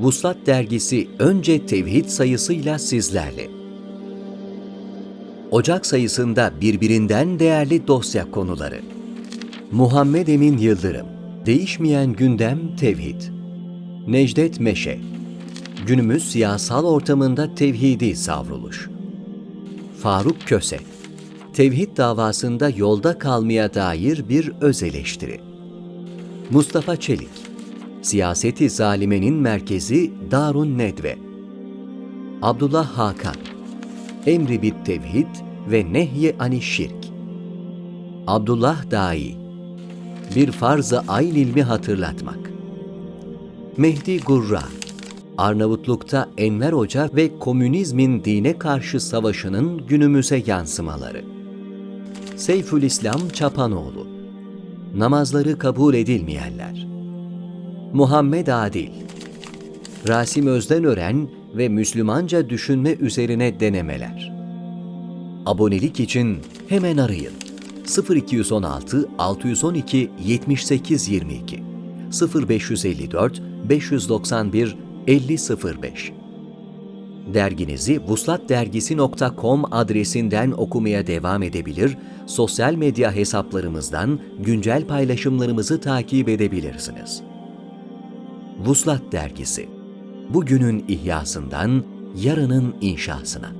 Vuslat Dergisi önce tevhid sayısıyla sizlerle. Ocak sayısında birbirinden değerli dosya konuları. Muhammed Emin Yıldırım, Değişmeyen Gündem Tevhid. Necdet Meşe, Günümüz siyasal ortamında tevhidi savruluş. Faruk Köse, Tevhid davasında yolda kalmaya dair bir öz eleştiri. Mustafa Çelik, Siyaseti zalimenin merkezi Darun Nedve. Abdullah Hakan, Emri bit tevhid ve nehyi ani şirk. Abdullah Dai, bir farz-ı ayn ilmi hatırlatmak. Mehdi Gurra, Arnavutluk'ta Enver Hoca ve komünizmin dine karşı savaşının günümüze yansımaları. Seyfülislam Çapanoğlu, Namazları kabul edilmeyenler. Muhammed Adil, Rasim Özdenören ve Müslümanca düşünme üzerine denemeler. Abonelik için hemen arayın. 0216 612 78 22 0554 591 5005 Derginizi vuslatdergisi.com adresinden okumaya devam edebilir, sosyal medya hesaplarımızdan güncel paylaşımlarımızı takip edebilirsiniz. Vuslat Dergisi Bugünün ihyasından yarının inşasına.